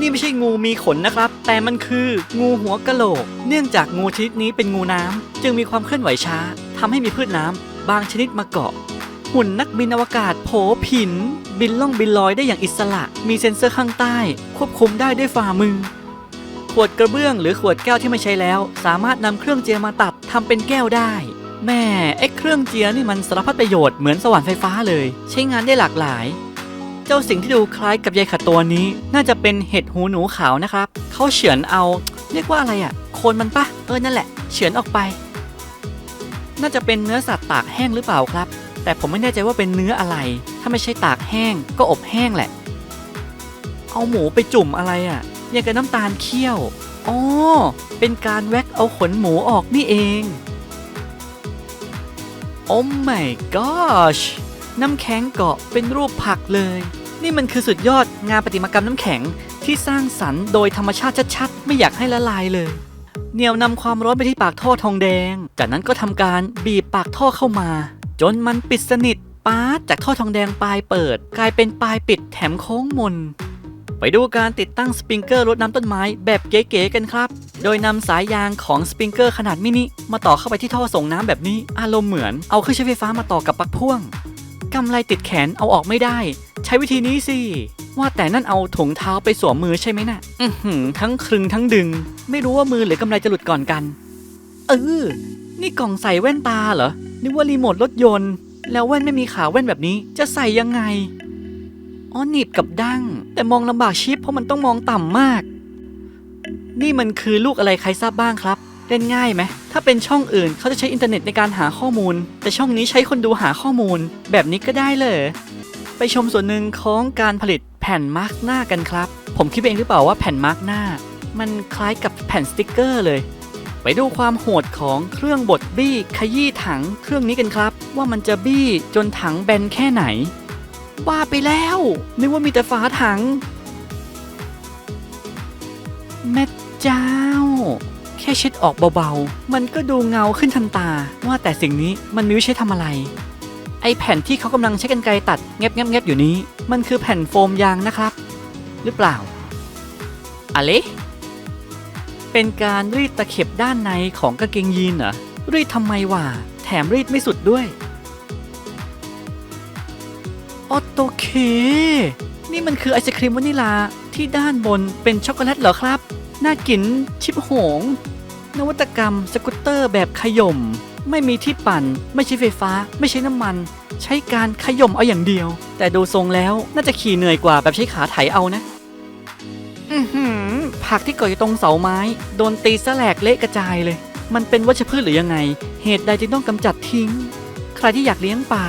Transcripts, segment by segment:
นี่ไม่ใช่งูมีขนนะครับ แต่มันคืองูหัวกะโหลก เนื่องจากงูชนิดนี้เป็นงูน้ำจึงมีความเคลื่อนไหวช้าทำให้มีพืชน้ำบางชนิดมาเกาะ หุ่นนักบินอวกาศโผผิน บินล่องบินลอยได้อย่างอิสระ มีเซ็นเซอร์ข้างใต้ ควบคุมได้ด้วยฝ่ามือ ขวดกระเบื้องหรือขวดแก้วที่ไม่ใช้แล้ว สามารถนำเครื่องเจียมาตัดทำเป็นแก้วได้แม่ไอ้เครื่องเจียนี่มันสารพัดประโยชน์เหมือนสว่านไฟฟ้าเลย ใช้งานได้หลากหลาย เจ้าสิ่งที่ดูคล้ายกับใยขัดตัวนี้ น่าจะเป็นเห็ดหูหนูขาวนะครับเขาเฉือนเอา เรียกว่าอะไรอะ่ะโคนมันปะเออนั่นแหละเฉือนออกไป น่าจะเป็นเนื้อสัตว์ตากแห้งหรือเปล่าครับ แต่ผมไม่แน่ใจว่าเป็นเนื้ออะไร ถ้าไม่ใช่ตากแห้งก็อบแห้งแหละ เอาหมูไปจุ่มอะไรอะ่ะย่างกับน้ำตาลเคี่ยวอ๋อเป็นการแว็กเอาขนหมูออกนี่เองโอ้ my gosh น้ำแข็งเกาะเป็นรูปผักเลย นี่มันคือสุดยอดงานประติมากรรมน้ำแข็งที่สร้างสรรค์โดยธรรมชาติชัดๆ ไม่อยากให้ละลายเลย เหนี่ยวนำความร้อนไปที่ปากท่อทองแดง จากนั้นก็ทำการบีบปากท่อเข้ามา จนมันปิดสนิทปาดจากท่อทองแดงปลายเปิด กลายเป็นปลายปิดแถมโค้งมน ไปดูการติดตั้งสปริงเกอร์รดน้ำต้นไม้แบบเก๋ๆกันครับ โดยนำสายยางของสปริงเกอร์ขนาดมินิมาต่อเข้าไปที่ท่อส่งน้ำแบบนี้ อารมณ์เหมือนเอาเครื่องใช้ไฟฟ้ามาต่อกับปลั๊กพ่วง กำไรติดแขนเอาออกไม่ได้ ใช้วิธีนี้สิ ว่าแต่นั่นเอาถุงเท้าไปสวมมือใช่ไหมนะ่ะ อือหือทั้งคลึงทั้งดึง ไม่รู้ว่ามือหรือกำไรจะหลุดก่อนกัน เออ นี่กล่องใส่แว่นตาเหรอ นึกว่ารีโมทรถยนต์ แล้วแว่นไม่มีขาแว่นแบบนี้จะใส่ยังไง อ๋อหนีบกับดั้ง แต่มองลำบากชิปเพราะมันต้องมองต่ำมาก นี่มันคือลูกอะไรใครทราบบ้างครับ เล่นง่ายไหมถ้าเป็นช่องอื่นเขาจะใช้อินเทอร์เน็ตในการหาข้อมูล แต่ช่องนี้ใช้คนดูหาข้อมูล แบบนี้ก็ได้เลย ไปชมส่วนหนึ่งของการผลิตแผ่นมาร์กหน้ากันครับ ผมคิดเองหรือเปล่าว่าแผ่นมาร์กหน้า มันคล้ายกับแผ่นสติกเกอร์เลย ไปดูความโหดของเครื่องบดบี้ขยี้ถังเครื่องนี้กันครับ ว่ามันจะบี้จนถังแบนแค่ไหนบ้าไปแล้วนึกว่ามีแต่ฝาถังแม่เจ้า แค่เช็ดออกเบาๆ มันก็ดูเงาขึ้นทันตา ว่าแต่สิ่งนี้มันมีไว้ใช้ทำอะไร ไอแผ่นที่เขากำลังใช้กันไกรตัดแงบแงบอยู่นี้ มันคือแผ่นโฟมยางนะครับ หรือเปล่าอะไรเป็นการรีดตะเข็บด้านในของกางเกงยีนเหรอรีดทำไมวะแถมรีดไม่สุดด้วยโอโตเค นี่มันคือไอศครีมวานิลาที่ด้านบนเป็นช็อกโกแลตเหรอครับ น่ากินชิบหง นวัตกรรมสกูตเตอร์แบบขย่ม ไม่มีที่ปั่น ไม่ใช้ไฟฟ้า ไม่ใช้น้ำมัน ใช้การขย่มเอาอย่างเดียว แต่ดูทรงแล้วน่าจะขี่เหนื่อยกว่าแบบใช้ขาไถเอานะ อือหือผักที่เกาะอยู่ตรงเสาไม้ โดนตีสแลกเละกระจายเลย มันเป็นวัชพืชหรือยังไง เหตุใดจึงต้องกำจัดทิ้ง ใครที่อยากเลี้ยงปลา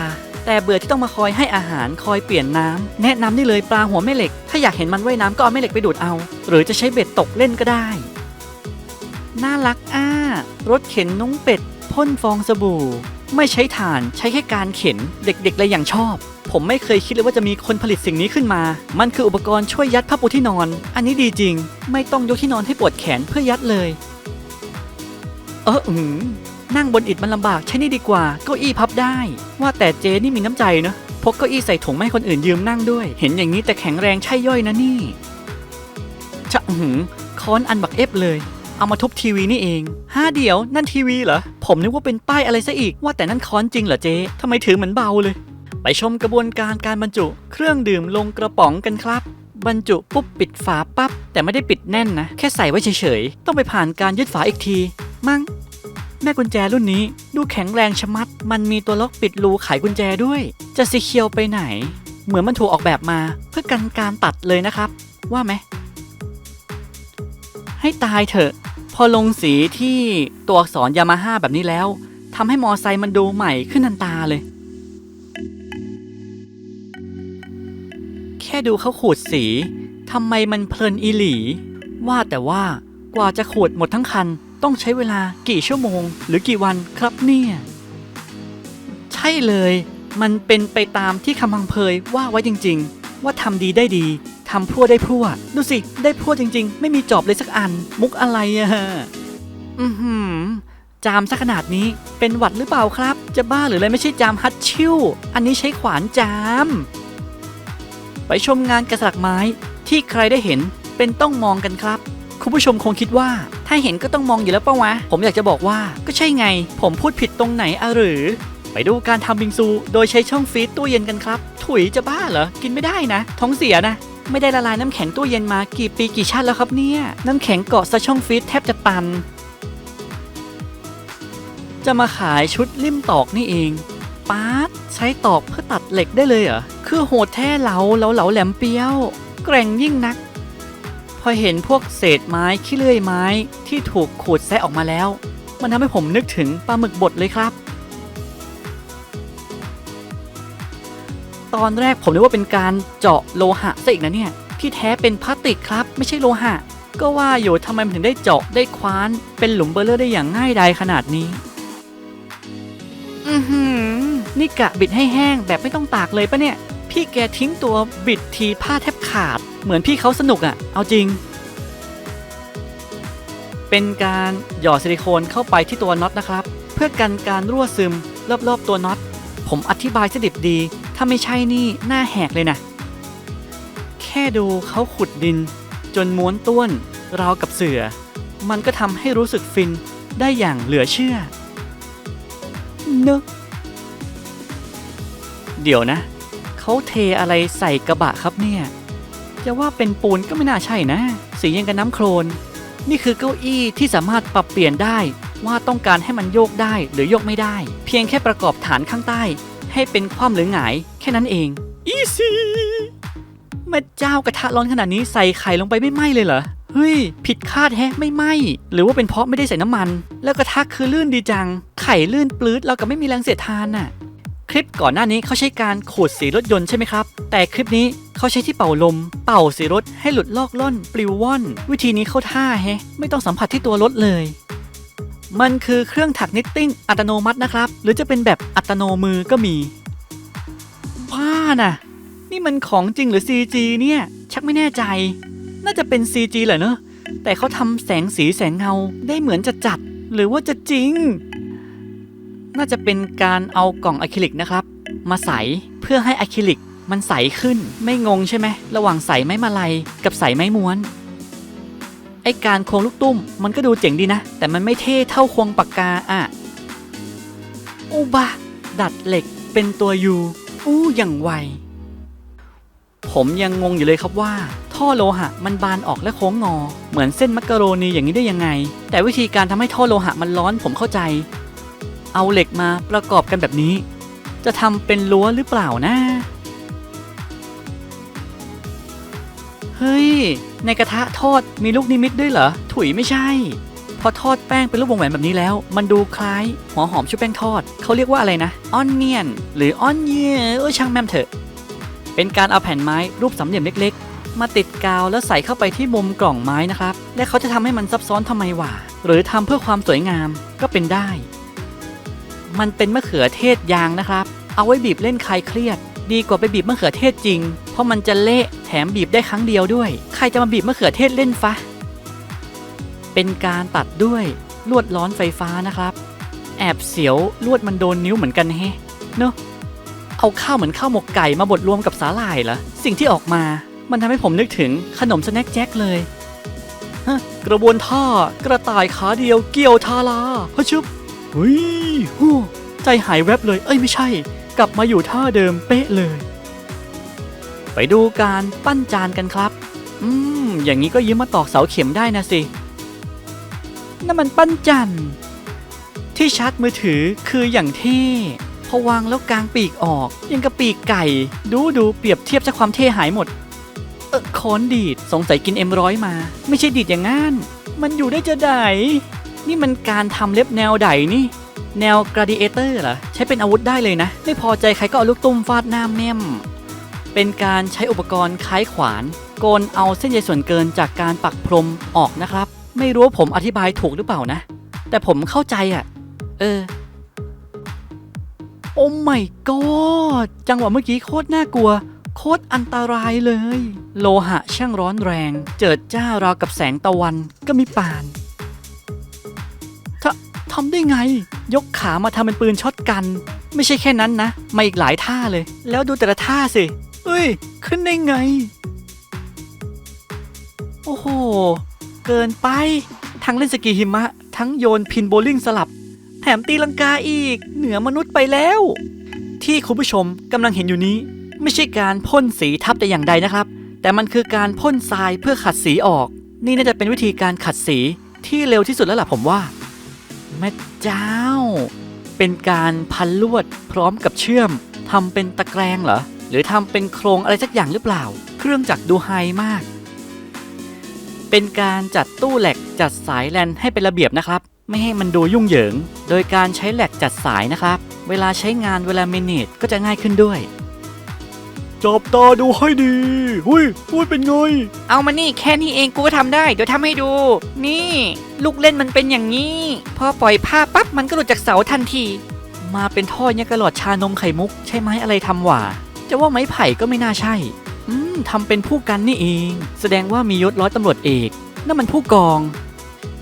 แต่เบื่อที่ต้องมาคอยให้อาหารคอยเปลี่ยนน้ำแนะนำนี่เลยปลาหัวแม่เหล็ก ถ้าอยากเห็นมันว่ายน้ำก็เอาแม่เหล็กไปดูดเอา หรือจะใช้เบ็ดตกเล่นก็ได้ น่ารักอ่ารถเข็นนุ้งเป็ดพ่นฟองสบู่ ไม่ใช้ถ่านใช้แค่การเข็นเด็กๆเลยอย่างชอบ ผมไม่เคยคิดเลยว่าจะมีคนผลิตสิ่งนี้ขึ้นมา มันคืออุปกรณ์ช่วยยัดผ้าปูที่นอน อันนี้ดีจริง ไม่ต้องยกที่นอนให้ปวดแขนเพื่อยัดเลย เอออืม นั่งบนอิฐมันลำบากใช้นี่ดีกว่าเก้าอี้พับได้ ว่าแต่เจนี่มีน้ำใจเนอะพกเก้าอี้ใส่ถุงไม่ให้คนอื่นยืมนั่งด้วย เห็นอย่างนี้แต่แข็งแรงใช่ย่อยนะนี่ชะหือค้อนอันบักเอฟเลย เอามาทุบทีวีนี่เองห้าเดี๋ยวนั่นทีวีเหรอ ผมนึกว่าเป็นป้ายอะไรซะอีก ว่าแต่นั่นค้อนจริงเหรอเจ๊ทำไมถือเหมือนเบาเลย ไปชมกระบวนการการบรรจุ เครื่องดื่มลงกระป๋องกันครับ บรรจุปุ๊บปิดฝาปั๊บแต่ไม่ได้ปิดแน่นนะ แค่ใส่ไว้เฉยๆ ต้องไปผ่านการยึดฝาอีกที มั่ง แม่กุญแจรุ่นนี้ดูแข็งแรงชะมัด มันมีตัวล็อกปิดรูไขกุญแจด้วย จะสีเคียวไปไหน เหมือนมันถูกออกแบบมาเพื่อกันการตัดเลยนะครับ ว่าไหม ให้ตายเถอะ พอลงสีที่ตัวอักษรยามาฮ่าแบบนี้แล้วทำให้มอไซค์มันดูใหม่ขึ้นทันตาเลย แค่ดูเขาขูดสีทำไมมันเพลินอีหลี ว่าแต่ว่ากว่าจะขูดหมดทั้งคัน ต้องใช้เวลากี่ชั่วโมง หรือกี่วันครับเนี่ย ใช่เลย มันเป็นไปตามที่คำพังเพยว่าไว้จริง ๆ ว่าทำดีได้ดีทำพั่วได้พั่วดูสิ ได้พั่วจริง ๆ ไม่มีจอบเลยสักอัน มุกอะไรอะอือหือจามซะขนาดนี้เป็นหวัดหรือเปล่าครับ จะบ้าหรืออะไรไม่ใช่จามฮัตชิวอันนี้ใช้ขวานจาม ไปชมงานกระสลักไม้ที่ใครได้เห็นเป็นต้องมองกันครับ คุณผู้ชมคงคิดว่า ถ้าเห็นก็ต้องมองอยู่แล้วปะวะ ผมอยากจะบอกว่าก็ใช่ไง ผมพูดผิดตรงไหนอะหรือ ไปดูการทำบิงซู โดยใช้ช่องฟรีซตู้เย็นกันครับ ถุยจะบ้าเหรอ กินไม่ได้นะ ท้องเสียนะไม่ได้ละลายน้ำแข็งตู้เย็นมากี่ปีกี่ชาติแล้วครับเนี่ยน้ำแข็งเกาะซะช่องฟรีซแทบจะตัน จะมาขายชุดลิ่มตอกนี่เองป๊าดใช้ตอกเพื่อตัดเหล็กได้เลยเหรอคือโหดแท้เหลาเหลาเหลาแหลมเปี้ยว แกร่งยิ่งนัก พอเห็นพวกเศษไม้ขี้เลื่อยไม้ที่ถูกขูดแซะออกมาแล้ว มันทำให้ผมนึกถึงปลาหมึกบดเลยครับ ตอนแรกผมนึกว่าเป็นการเจาะโลหะซะอีกนะเนี่ยที่แท้เป็นพลาสติกครับ ไม่ใช่โลหะ ก็ว่าอยู่ทำไมมันถึงได้เจาะได้คว้าน เป็นหลุมเบลเลอร์ได้อย่างง่ายดายขนาดนี้ อือหือ นี่กะบิดให้แห้งแบบไม่ต้องตากเลยปะเนี่ย พี่แกทิ้งตัวบิดทีผ้าแทบขาด เหมือนพี่เขาสนุกอะ่ะ เอาจริง เป็นการหยอดซิลิโคนเข้าไปที่ตัวน็อตนะครับ เพื่อกันการรั่วซึมรอบๆตัวน็อต ผมอธิบายสดิบดี ถ้าไม่ใช่นี่หน้าแหกเลยนะ แค่ดูเขาขุดดิน จนม้วนต้วนราวกับเสือ มันก็ทำให้รู้สึกฟินได้อย่างเหลือเชื่อเนอะเดี๋ยวนะ เขาเทอะไรใส่กระบะครับเนี่ย จะว่าเป็นปูนก็ไม่น่าใช่นะ สียังกับน้ำโคลน นี่คือเก้าอี้ที่สามารถปรับเปลี่ยนได้ ว่าต้องการให้มันโยกได้หรือโยกไม่ได้ เพียงแค่ประกอบฐานข้างใต้ ให้เป็นคว่ำหรือหงาย แค่นั้นเอง อีซี่แม่เจ้ากระทะร้อนขนาดนี้ใส่ไข่ลงไปไม่ไหม้เลยเหรอเฮ้ย ผิดคาดแฮะไม่ไหม้หรือว่าเป็นเพราะไม่ได้ใส่น้ำมัน แล้วกระทะคือลื่นดีจัง ไข่ลื่นปลื้ดเรากับไม่มีแรงเสียดทานน่ะ คลิปก่อนหน้านี้เขาใช้การขูดสีรถยนต์ใช่ไหมครับ แต่คลิปนี้ เขาใช้ที่เป่าลม เป่าสีรถให้หลุดลอกล่อนปลิวว่อน วิธีนี้เข้าท่าแฮะ ไม่ต้องสัมผัสที่ตัวรถเลย มันคือเครื่องถักนิตติ้งอัตโนมัตินะครับ หรือจะเป็นแบบอัตโนมือก็มีบ้าน่ะ นี่มันของจริงหรือ CG เนี่ย ชักไม่แน่ใจ น่าจะเป็น CG แหละเนอะแต่เขาทำแสงสีแสงเงาได้เหมือนจะจัด หรือว่าจะจริง น่าจะเป็นการเอากล่องอะคริลิกนะครับ มาใสเพื่อให้อะคริลิก มันใสขึ้นไม่งงใช่ไหมระหว่างใสไม้มาลัยกับใสไม้ม้วน ไอการควงลูกตุ้มมันก็ดูเจ๋งดีนะ แต่มันไม่เท่เท่าควงปากกาอะอุบะดัดเหล็กเป็นตัวยูอู้อย่างไว ผมยังงงอยู่เลยครับว่า ท่อโลหะมันบานออกและโค้งงอ เหมือนเส้นมักกะโรนีอย่างนี้ได้ยังไง แต่วิธีการทำให้ท่อโลหะมันร้อนผมเข้าใจ เอาเหล็กมาประกอบกันแบบนี้ จะทำเป็นรั้วหรือเปล่านะ ในกระทะทอดมีลูกนิมิตด้วยเหรอ ถุยไม่ใช่ พอทอดแป้งเป็นรูปวงแหวนแบบนี้แล้ว มันดูคล้ายหัวหอมชุบแป้งทอด เขาเรียกว่าอะไรนะออนเนียน หรือออนเยเออช่างแม่มเถอะ เป็นการเอาแผ่นไม้รูปสามเหลี่ยมเล็กๆ มาติดกาวแล้วใส่เข้าไปที่มุมกล่องไม้นะครับ และเขาจะทำให้มันซับซ้อนทำไมวะหรือทำเพื่อความสวยงามก็เป็นได้ มันเป็นมะเขือเทศยางนะครับ เอาไว้บีบเล่นคลายเครียด ดีกว่าไปบีบมะเขือเทศจริง ราะมันจะเละแถมบีบได้ครั้งเดียวด้วย ใครจะมาบีบมะเขือเทศเล่นฟะ เป็นการตัดด้วยลวดร้อนไฟฟ้านะครับ แอบเสียวลวดมันโดนนิ้วเหมือนกันแฮะเนอะเอาข้าวเหมือนข้าวหมกไก่มาบดรวมกับสาหร่ายเหรอ สิ่งที่ออกมา มันทำให้ผมนึกถึงขนมสแน็คแจ็คเลยฮะกระบวนท่ากระต่ายขาเดียวเกี่ยวทาราพะชุบเฮ้ยฮู้ใจหายแวบเลย เอ้ยไม่ใช่ กลับมาอยู่ท่าเดิมเป๊ะเลย ไปดูการปั้นจานกันครับ อืม อย่างนี้ก็ยืมมาตอกเสาเข็มได้นะสินั่นมันปั้นจันที่ชาร์จมือถือคืออย่างเท่พอวางแล้วกางปีกออก ยังกับปีกไก่ ดูดูเปรียบเทียบจากความเท่หายหมด เออคอนดีดสงสัยกินเอ็มร้อยมา ไม่ใช่ดีดอย่างงั้นมันอยู่ได้จะไดนี่มันการทำเล็บแนวใดนี่ แนวกราดิเอเตอร์เหรอ ใช้เป็นอาวุธได้เลยนะ ไม่พอใจใครก็เอาลูกตุ้มฟาดหน้าแม่ม เป็นการใช้อุปกรณ์คล้ายขวานโกนเอาเส้นใยส่วนเกินจากการปักพรมออกนะครับ ไม่รู้ว่าผมอธิบายถูกหรือเปล่านะ แต่ผมเข้าใจอะ่ะ เออ โอ้ไม่กอดจังหวะเมื่อกี้โคตรน่ากลัว โคตรอันตรายเลย โลหะช่างร้อนแรง เจิดจ้าราวกับแสงตะวันก็มีป่านททำได้ไง ยกขามาทำเป็นปืนช็อตกัน ไม่ใช่แค่นั้นนะ มาอีกหลายท่าเลย แล้วดูแต่ละท่าสิ เอ้ย ขึ้นได้ไงโโอ้โห เกินไป ทั้งเล่นสกีหิมะ ทั้งโยนพินโบลิ่งสลับ แถมตีลังกาอีก เหนือมนุษย์ไปแล้ว ที่คุณผู้ชมกำลังเห็นอยู่นี้ ไม่ใช่การพ่นสีทับแต่อย่างใดนะครับ แต่มันคือการพ่นทรายเพื่อขัดสีออก นี่น่าจะเป็นวิธีการขัดสีที่เร็วที่สุดแล้วล่ะผมว่าแม่เจ้า เป็นการพันลวดพร้อมกับเชื่อมทำเป็นตะแกรงเหรอ หรือทำเป็นโครงอะไรสักอย่างหรือเปล่า เครื่องจักรดูไฮมาก เป็นการจัดตู้แหลกจัดสายแลนให้เป็นระเบียบนะครับ ไม่ให้มันดูยุ่งเหยิง โดยการใช้แหลกจัดสายนะครับ เวลาใช้งานเวลาเมเนจก็จะง่ายขึ้นด้วย จับตาดูให้ดีหุ้ยหุ้ยเป็นไง เอามานี่แค่นี้เองกูก็ทำได้ เดี๋ยวทำให้ดู นี่ ลูกเล่นมันเป็นอย่างนี้ พอปล่อยผ้าปั๊บมันก็หลุดจากเสาทันที มาเป็นท่อเนี่ยกระหลอดชานมไข่มุก ใช่ไหมอะไรทำหว่า จะว่าไม้ไผ่ก็ไม่น่าใช่ อืมทำเป็นผู้กันนี่เอง แสดงว่ามียศร้อยตำรวจเอกนั่นมันผู้กอง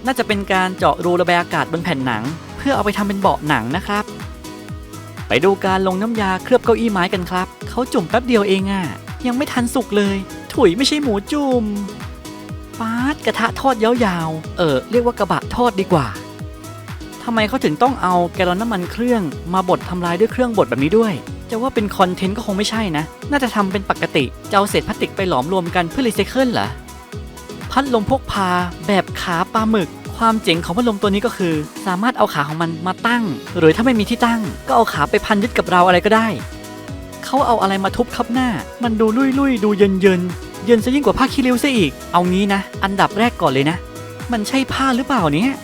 น่าจะเป็นการเจาะรูระบายอากาศบนแผ่นหนัง เพื่อเอาไปทำเป็นเบาะหนังนะครับ ไปดูการลงน้ำยาเคลือบเก้าอี้ไม้กันครับ เขาจุ่มแป๊บเดียวเองอะ่ะ ยังไม่ทันสุกเลย ถุยไม่ใช่หมูจุ่มปาดกระทะทอดยาวๆ เออเรียกว่ากระบะทอดดีกว่าทำไมเขาถึงต้องเอาแกลลอนน้ำมันเครื่องมาบดทำลายด้วยเครื่องบดแบบนี้ด้วย จะว่าเป็นคอนเทนต์ก็คงไม่ใช่นะ น่าจะทำเป็นปกติ จะเอาเศษพลาสติกไปหลอมรวมกันเพื่อรีไซเคิลเหรอ พัดลมพกพาแบบขาปลาหมึก ความเจ๋งของพัดลมตัวนี้ก็คือ สามารถเอาขาของมันมาตั้ง หรือถ้าไม่มีที่ตั้ง ก็เอาขาไปพันยึดกับเราอะไรก็ได้ เขาเอาอะไรมาทุบทับหน้า มันดูลุยลุยๆดูเย็นเย็นเย็นซะยิ่งกว่าผ้าคีริ้วซะอีก เอางี้นะ อันดับแรกก่อนเลยนะ มันใช่ผ้าหรือเปล่าเนี่ย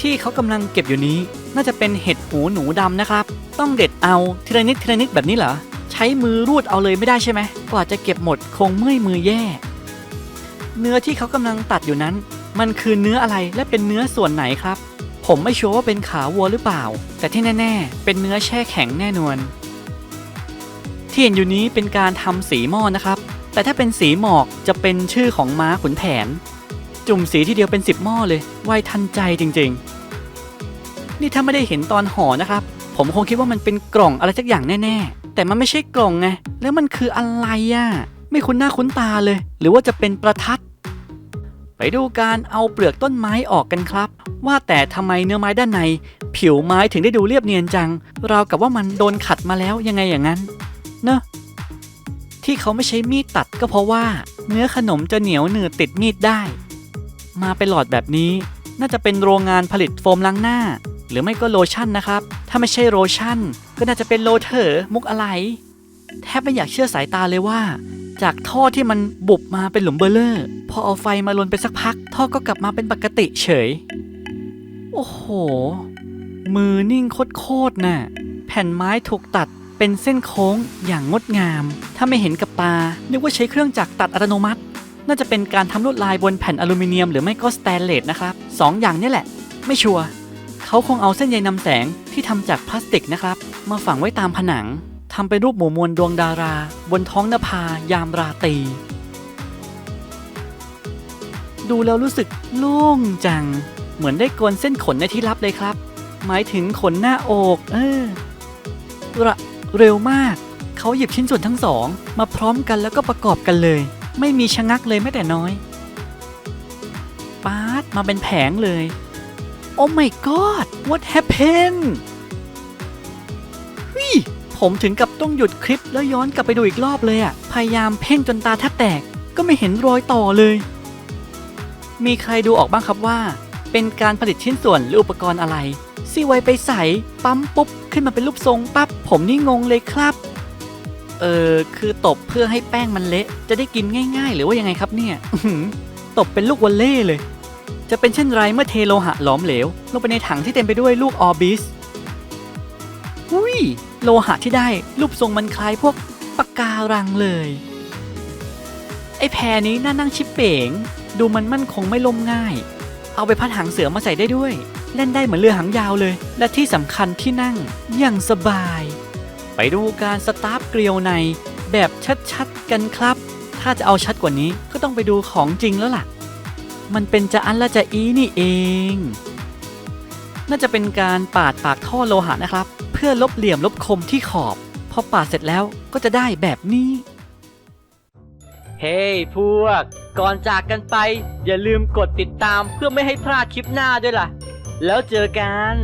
ที่เขากำลังเก็บอยู่นี้ น่าจะเป็นเห็ดหูหนูดำนะครับ ต้องเด็ดเอาทีละนิดทีละนิดแบบนี้เหรอ ใช้มือรูดเอาเลยไม่ได้ใช่ไหมกว่าจะเก็บหมดคงเมื่อยมือแย่ เนื้อที่เขากำลังตัดอยู่นั้น มันคือเนื้ออะไรและเป็นเนื้อส่วนไหนครับ ผมไม่ชัวร์ว่าเป็นขาวัวหรือเปล่า แต่ที่แน่ ๆ เป็นเนื้อแช่แข็งแน่นอนที่เห็นอยู่นี้เป็นการทำสีหม้อนะครับ แต่ถ้าเป็นสีหมอกจะเป็นชื่อของม้าขุนแผน จุ่มสีทีเดียวเป็นสิบหม้อเลยไวทันใจจริง ๆ นี่ถ้าไม่ได้เห็นตอนห่อนะครับ ผมคงคิดว่ามันเป็นกล่องอะไรสักอย่างแน่ๆ แต่มันไม่ใช่กล่องไง แล้วมันคืออะไรอะ่ะไม่คุ้นหน้าคุ้นตาเลย หรือว่าจะเป็นประทัด ไปดูการเอาเปลือกต้นไม้ออกกันครับ ว่าแต่ทำไมเนื้อไม้ด้านใน ผิวไม้ถึงได้ดูเรียบเนียนจัง ราวกับว่ามันโดนขัดมาแล้วยังไงอย่างนั้น เนอะที่เขาไม่ใช้มีดตัดก็เพราะว่า เนื้อขนมจะเหนียวหนืดติดมีดได้ มาเป็นหลอดแบบนี้ น่าจะเป็นโรงงานผลิตโฟมล้างหน้า หรือไม่ก็โลชั่นนะครับ ถ้าไม่ใช่โลชั่น ก็น่าจะเป็นโลเถอร์มุกอะไร แทบไม่อยากเชื่อสายตาเลยว่า จากท่อที่มันบุบมาเป็นหลุมเบลเลอร์ พอเอาไฟมาลนไปสักพัก ท่อก็กลับมาเป็นปกติเฉย โอ้โห มือนิ่งโคตรๆน่ะ แผ่นไม้ถูกตัดเป็นเส้นโค้งอย่างงดงาม ถ้าไม่เห็นกับตา นึกว่าใช้เครื่องจักรตัดอัตโนมัติ น่าจะเป็นการทำลวดลายบนแผ่นอลูมิเนียม หรือไม่ก็สแตนเลสนะครับสองอย่างนี้แหละ ไม่ชัวร์ เขาคงเอาเส้นใยนำแสงที่ทำจากพลาสติกนะครับ มาฝังไว้ตามผนังทำเป็นรูปหมู่มวลดวงดารา บนท้องนภายามราตรีดูแล้วรู้สึกโล่งจัง เหมือนได้โกนเส้นขนในที่ลับเลยครับ หมายถึงขนหน้าอก เออระเร็วมาก เขาหยิบชิ้นส่วนทั้งสอง มาพร้อมกันแล้วก็ประกอบกันเลย ไม่มีชะงักเลยแม้แต่น้อยปาดมาเป็นแผงเลย โอ้ my god what happened วิผมถึงกับต้องหยุดคลิปแล้วย้อนกลับไปดูอีกรอบเลยอะพยายามเพ่งจนตาแทบแตก ก็ไม่เห็นรอยต่อเลย มีใครดูออกบ้างครับว่า เป็นการผลิตชิ้นส่วนหรืออุปกรณ์อะไรซีไวไปใส่ปั๊มปุ๊บ ขึ้นมาเป็นรูปทรงปั๊บ ผมนี่งงเลยครับ เออคือตบเพื่อให้แป้งมันเละ จะได้กินง่าย ๆ หรือว่ายังไงครับเนี่ยตบเป็นลูกวอลเล่เลย จะเป็นเช่นไรเมื่อเทโลหะหลอมเหลว ลงไปในถังที่เต็มไปด้วยลูกออร์บิสอุ้ยโลหะที่ได้รูปทรงมันคล้ายพวกปากการังเลย ไอ้แพรนี้น่านั่งชิปเป๋ง ดูมันมั่นคงไม่ล่มง่าย เอาไปพัดหางเสือมาใส่ได้ด้วย เล่นได้เหมือนเรือหางยาวเลย และที่สำคัญที่นั่งอย่างสบาย ไปดูการสตาร์ทเกลียวในแบบชัดๆกันครับ ถ้าจะเอาชัดกว่านี้ก็ต้องไปดูของจริงแล้วล่ะ มันเป็นจะอันละจะอีนี่เอง น่าจะเป็นการปาดปากท่อโลหะนะครับ เพื่อลบเหลี่ยมลบคมที่ขอบ พอปาดเสร็จแล้วก็จะได้แบบนี้ เฮ้ hey, พวก ก่อนจากกันไป อย่าลืมกดติดตามเพื่อไม่ให้พลาดคลิปหน้าด้วยล่ะ แล้วเจอกัน